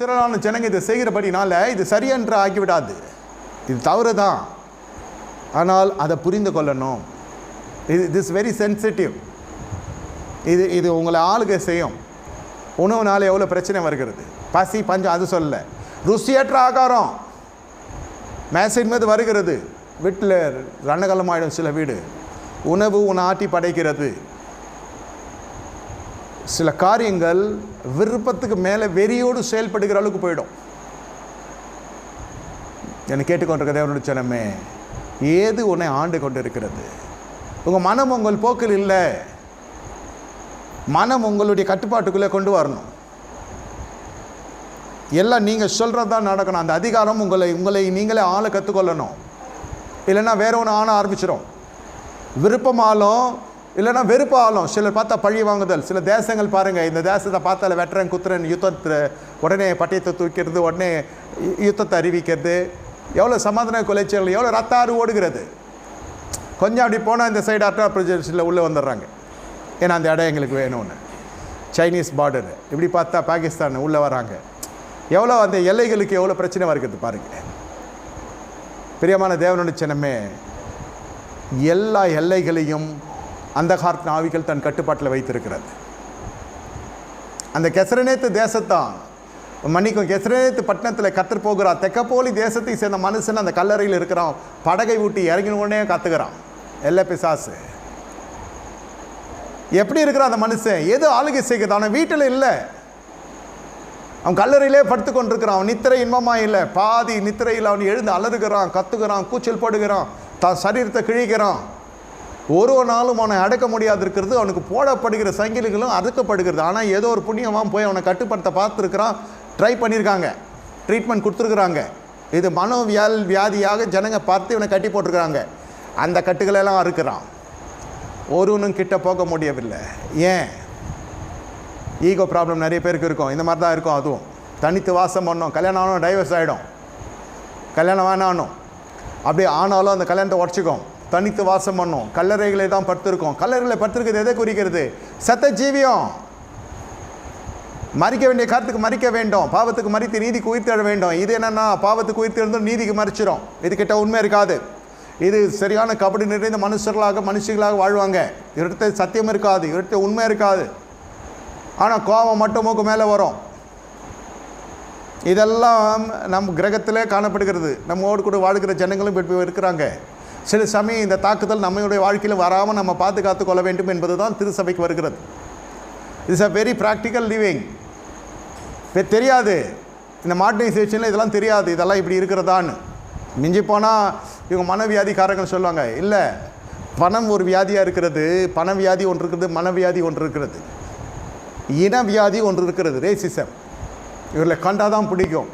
திரளான ஜனங்க இதை செய்கிறபடினால இது சரியென்று ஆகிவிடாது. இது தவறு தான் ஆனால் அதை புரிந்து கொள்ளணும். இது திஸ் வெரி சென்சிட்டிவ் இது இது உங்களை ஆளுகை செய்யும். உணவுனால எவ்வளோ பிரச்சனை வருகிறது? பசி பஞ்சம் அது சொல்ல. ருசியற்ற ஆகாரம். மேசின் மீது வருகிறது. வீட்டில் ரணகலமாயிடும் சில வீடு. உணவு உன ஆட்டி படைக்கிறது. சில காரியங்கள் விருப்பத்துக்கு மேலே வெறியோடு செயல்படுகிற அளவுக்கு போயிடும். என்னை கேட்டுக்கொண்டிருக்க தேவனுடைய சனமே ஏது உன்னை ஆண்டு கொண்டு இருக்கிறது உங்கள் மனம் உங்கள் போக்கில் இல்லை. மனம் உங்களுடைய கட்டுப்பாட்டுக்குள்ளே கொண்டு வரணும். எல்லாம் நீங்கள் சொல்கிறது தான் நடக்கணும். அந்த அதிகாரம் உங்களை உங்களை நீங்களே ஆளை கற்றுக்கொள்ளணும். இல்லைன்னா வேற ஒன்று ஆண ஆரம்பிச்சிடும் விருப்பமாலும் இல்லைன்னா வெறுப்பாலும் சிலர் பார்த்தா பழி வாங்குதல். சில தேசங்கள் பாருங்கள் இந்த தேசத்தை பார்த்தால வெட்டுறேன் குத்துறேன் யுத்தத்தை உடனே பட்டயத்தை தூக்கிறது உடனே யுத்தத்தை அறிவிக்கிறது. எவ்வளோ சமாதான கொலைச்சல் எவ்வளோ ரத்தாறு ஓடுகிறது. கொஞ்சம் அப்படி போனால் இந்த சைடு அட்ரா பிரஜென்ஸில் உள்ளே வந்துடுறாங்க. ஏன்னா அந்த இடம் எங்களுக்கு வேணும்னு. சைனீஸ் பார்டரு இப்படி பார்த்தா பாகிஸ்தான் உள்ளே வராங்க. எவ்வளோ அந்த எல்லைகளுக்கு எவ்வளோ பிரச்சனை வருகிறது பாருங்கள் பிரியமான தேவனுடைய சின்னமே எல்லா எல்லைகளையும் அந்த காலத்தின் ஆவிகள் தன் கட்டுப்பாட்டில் வைத்திருக்கிறது. அந்த கெசரநேத்து தேசத்தான் மன்னிக்கும் கெசரநேத்து பட்டணத்தில் கத்தர் போகிறான் தெக்கப்போலி தேசத்தை சேர்ந்த மனுஷன் அந்த கல்லறையில் இருக்கிறான். படகை ஊட்டி இறங்கின உடனே கத்துக்கிறான். எல்ல பிசாசு. எப்படி இருக்கிறான் அந்த மனுஷன்? எது ஆளுகை செய்கிறது. அவன் வீட்டில் இல்லை. அவன் கல்லறையிலே படுத்து கொண்டிருக்கிறான். அவன் நித்திரை இன்பமாக இல்லை. பாதி நித்திரையில் அவன் எழுந்து அலறுகிறான் கத்துக்கிறான் கூச்சல் போடுகிறான் தான் சரீரத்தை கிழிக்கிறான். ஒரு ஒரு நாளும் அவனை அடக்க முடியாது இருக்கிறது அவனுக்கு போடப்படுகிற சங்கிலிகளும் அறுக்கப்படுகிறது. ஆனால் ஏதோ ஒரு புண்ணியமாக போய் அவனை கட்டுப்படுத்த பார்த்துருக்கிறான். ட்ரை பண்ணியிருக்காங்க ட்ரீட்மெண்ட் கொடுத்துருக்குறாங்க. இது மனோவியால் வியாதியாக ஜனங்க பார்த்து இவனை கட்டி போட்டிருக்கிறாங்க. அந்த கட்டுகளெல்லாம் அறுக்கிறான். ஒருவனும் கிட்ட போக முடியவில்லை. ஏன்? ஈகோ ப்ராப்ளம் நிறைய பேருக்கு இருக்கும். இந்த மாதிரி தான் இருக்கும் அதுவும். தனித்து வாசம் பண்ணோம். கல்யாணம் ஆனோம் டைவர்ஸ் ஆகிடும் கல்யாணம் வேணானும் அப்படியே ஆனாலும் அந்த கல்யாணத்தை உடச்சிக்கும். தனித்து வாசம் பண்ணும். கல்லறைகளை தான் படுத்திருக்கோம். கல்லறைகளை படுத்திருக்கிறது எதை குறிக்கிறது? சத்த ஜீவியம் மறிக்க வேண்டிய காலத்துக்கு மறிக்க வேண்டும். பாவத்துக்கு மறித்து நீதிக்கு உயிர்த்தெழ வேண்டும். இது என்னென்னா பாவத்துக்கு உயிர்த்தெழுந்தும் நீதிக்கு மறிச்சிடும் இது கிட்ட உண்மை இருக்காது. இது சரியான கபடி நிறைந்த மனுஷர்களாக மனுஷர்களாக வாழ்வாங்க. இவர்கிட்ட சத்தியம் இருக்காது. இவர்கிட்ட உண்மை இருக்காது. ஆனால் கோபம் மட்டும் மூக்கு மேலே வரும். இதெல்லாம் நம் கிரகத்திலே காணப்படுகிறது. நம்மோடு கூட வாழ்கிற ஜனங்களும் இப்போ இருக்கிறாங்க. சில சமயம் இந்த தாக்குதல் நம்மளுடைய வாழ்க்கையில் வராமல் நம்ம பாதுகாத்து கொள்ள வேண்டும் என்பது தான் திருச்சபைக்கு வருகிறது. It's a very practical living தெரியாது. இந்த மாடர்னைசேஷனில் இதெல்லாம் தெரியாது. இதெல்லாம் இப்படி இருக்கிறதான்னு. மிஞ்சி போனால் இவங்க மனவியாதிக்காரங்கள் சொல்லுவாங்க இல்லை பணம் ஒரு வியாதியாக இருக்கிறது பண வியாதி ஒன்று இருக்கிறது மனவியாதி ஒன்று இருக்கிறது. இன வியாதி ஒன்று இருக்கிறது ரேசிசம் இவர்களை கண்டாதான் பிடிக்கும்.